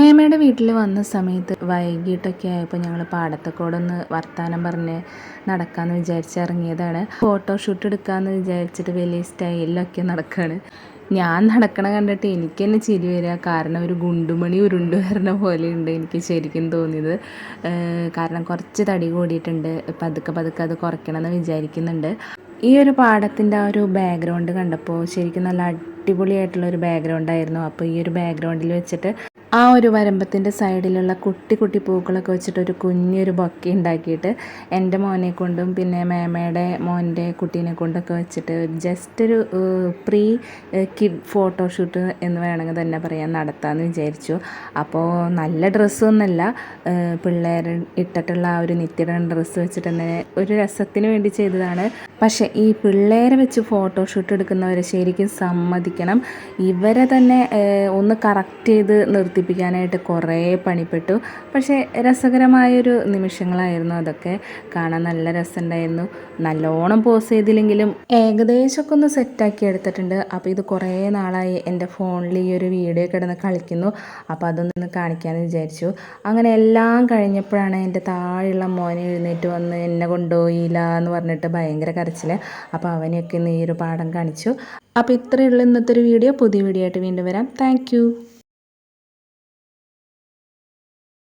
വീട്ടിൽ വന്ന സമയത്ത് വൈകിട്ടൊക്കെ ആയപ്പോൾ ഞങ്ങൾ പാടത്തക്കോടൊന്ന് വർത്താനം പറഞ്ഞ് നടക്കാമെന്ന് വിചാരിച്ച് ഇറങ്ങിയതാണ്. ഫോട്ടോഷൂട്ട് എടുക്കാമെന്ന് വിചാരിച്ചിട്ട് വലിയ സ്റ്റൈലിലൊക്കെ നടക്കുകയാണ് ഞാൻ നടക്കണ കണ്ടിട്ട് എനിക്ക് തന്നെ ചിരി വരിക കാരണം ഒരു ഗുണ്ടുമണി ഉരുണ്ട് വരണ പോലെയുണ്ട് എനിക്ക് ശരിക്കും തോന്നിയത്. കാരണം കുറച്ച് തടി കൂടിയിട്ടുണ്ട്. പതുക്കെ പതുക്കെ അത് കുറയ്ക്കണമെന്ന് വിചാരിക്കുന്നുണ്ട്. ഈ ഒരു പാടത്തിന്റെ ആ ഒരു ബാക്ക്ഗ്രൗണ്ട് കണ്ടപ്പോൾ ശരിക്കും നല്ല അടിപൊളിയായിട്ടുള്ള ഒരു ബാക്ക്ഗ്രൗണ്ടായിരുന്നു അപ്പോൾ ഈ ഒരു ബാക്ക്ഗ്രൗണ്ടിൽ വെച്ചിട്ട് ആ ഒരു വരമ്പത്തിന്റെ സൈഡിലുള്ള കുട്ടി കുട്ടി പൂക്കളൊക്കെ വെച്ചിട്ട് ഒരു കുഞ്ഞൊരു ബൊക്കെ ഉണ്ടാക്കിയിട്ട് എന്റെ മോനെ കൊണ്ടും പിന്നെ മേമയുടെ മോന്റെ കുട്ടീനെ കൊണ്ടൊക്കെ വെച്ചിട്ട് ജസ്റ്റ് ഒരു പ്രീ കിഡ് ഫോട്ടോഷൂട്ട് എന്ന് വേണമെങ്കിൽ തന്നെ പറയാൻ നടത്താമെന്ന് വിചാരിച്ചു. അപ്പോൾ നല്ല ഡ്രസ്സൊന്നുമല്ല പിള്ളേർ ഇട്ടിട്ടുള്ള ആ ഒരു നിത്യട ഡ്രസ്സ് വെച്ചിട്ട് തന്നെ ഒരു രസത്തിന് വേണ്ടി ചെയ്തതാണ്. പക്ഷേ ഈ പിള്ളേരെ വെച്ച് ഫോട്ടോഷൂട്ട് എടുക്കുന്നവരെ ശരിക്കും സമ്മതിക്കണം. ഇവരെ തന്നെ ഒന്ന് കറക്റ്റ് ചെയ്ത് നിർത്തിപ്പിക്കാനായിട്ട് കുറേ പണിപ്പെട്ടു. പക്ഷേ രസകരമായൊരു നിമിഷങ്ങളായിരുന്നു അതൊക്കെ. കാണാൻ നല്ല രസമുണ്ടായിരുന്നു. നല്ലോണം പോസ് ചെയ്തില്ലെങ്കിലും ഏകദേശമൊക്കെ ഒന്ന് സെറ്റാക്കി എടുത്തിട്ടുണ്ട്. അപ്പോൾ ഇത് കുറേ നാളായി എന്റെ ഫോണിൽ ഈ ഒരു വീഡിയോ കിടന്ന് കളിക്കുന്നു. അപ്പോൾ അതൊന്ന് കാണിക്കാമെന്ന് വിചാരിച്ചു. അങ്ങനെ എല്ലാം കഴിഞ്ഞപ്പോഴാണ് എന്റെ താഴെയുള്ള മോനെ എഴുന്നേറ്റ് വന്ന് എന്നെ കൊണ്ടുപോയില്ല എന്ന് പറഞ്ഞിട്ട് ഭയങ്കര കരച്ചിൽ അപ്പോൾ അവനെയൊക്കെ ഇന്ന് ഈ ഒരു പാഠം കാണിച്ചു. അപ്പോൾ ഇത്രയുള്ള ഇന്നത്തെ ഒരു വീഡിയോ. പുതിയ വീഡിയോ ആയിട്ട് വീണ്ടും വരാം. താങ്ക്